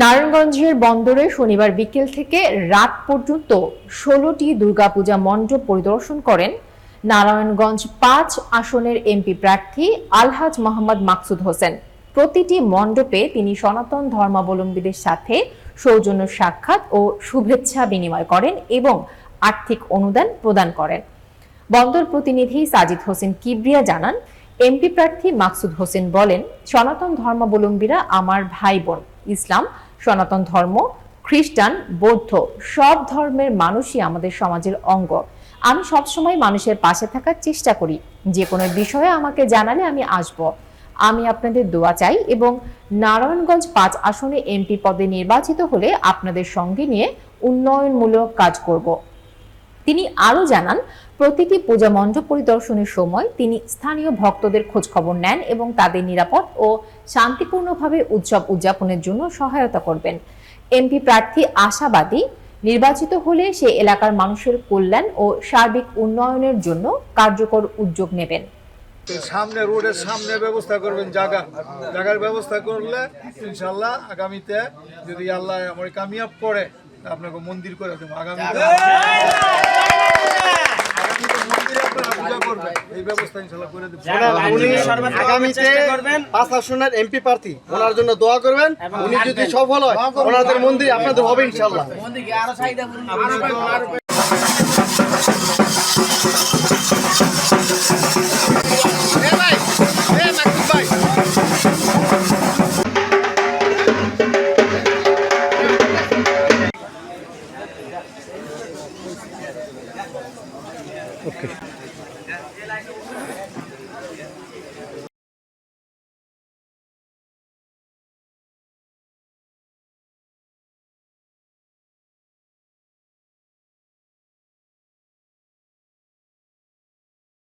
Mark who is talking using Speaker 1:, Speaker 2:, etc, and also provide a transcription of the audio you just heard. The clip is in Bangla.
Speaker 1: নারায়ণগঞ্জের বন্দরে শনিবার বিকেল থেকে রাত পর্যন্ত ষোলোটি দুর্গাপূজা মণ্ডপ পরিদর্শন করেন নারায়ণগঞ্জ পাঁচ আসনের এমপি প্রার্থী আলহাজ মোহাম্মদ মাকসুদ হোসেন। প্রতিটি মণ্ডপে তিনি সনাতন ধর্মাবলম্বীদের সাথে সৌজন্য সাক্ষাৎ ও শুভেচ্ছা বিনিময় করেন এবং আর্থিক অনুদান প্রদান করেন। বন্দর প্রতিনিধি সাজিদ হোসেন কিবরিয়া জানান, এমপি প্রার্থী মাকসুদ হোসেন বলেন, সনাতন ধর্মাবলম্বীরা আমার ভাই বোন। ইসলাম, সনাতন ধর্ম, খ্রিস্টান, বৌদ্ধ, সব ধর্মের মানুষই আমাদের সমাজের অঙ্গ। আমি সবসময় মানুষের পাশে থাকার চেষ্টা করি। যে কোনো বিষয়ে আমাকে জানালে আমি আসব। আমি আপনাদের দোয়া চাই এবং নারায়ণগঞ্জ পাঁচ আসনে এমপি পদে নির্বাচিত হলে আপনাদের সঙ্গে নিয়ে উন্নয়নমূলক কাজ করব। তিনি আরও জানান, প্রতিটি পূজা মণ্ডপ পরিদর্শনের সময় তিনি স্থানীয় ভক্তদের খোঁজ খবর নেন এবং তাদের নিরাপদ ও শান্তিপূর্ণভাবে উৎসব উদযাপনের জন্য সহায়তা করবেন। এমপি প্রার্থী আশাবাদী, নির্বাচিত হলে সে এলাকার মানুষের কল্যাণ ও সার্বিক উন্নয়নের জন্য কার্যকর উদ্যোগ নেবেন।
Speaker 2: সামনে রোডের সামনে ব্যবস্থা করবেন, জায়গা, জায়গার ব্যবস্থা করলে ইনশাল্লাহ আগামীতে যদি আল্লাহ আমার কামিয়াব করে আপনাকে মন্দির করে দেবো। আগামীতে ব্যবস্থা
Speaker 3: ইনশাআল্লাহ এমপি প্রার্থী জন্য দোয়া করবেন। উনি যদি সফল ওনাদের মন্দির আপনাদের Okay.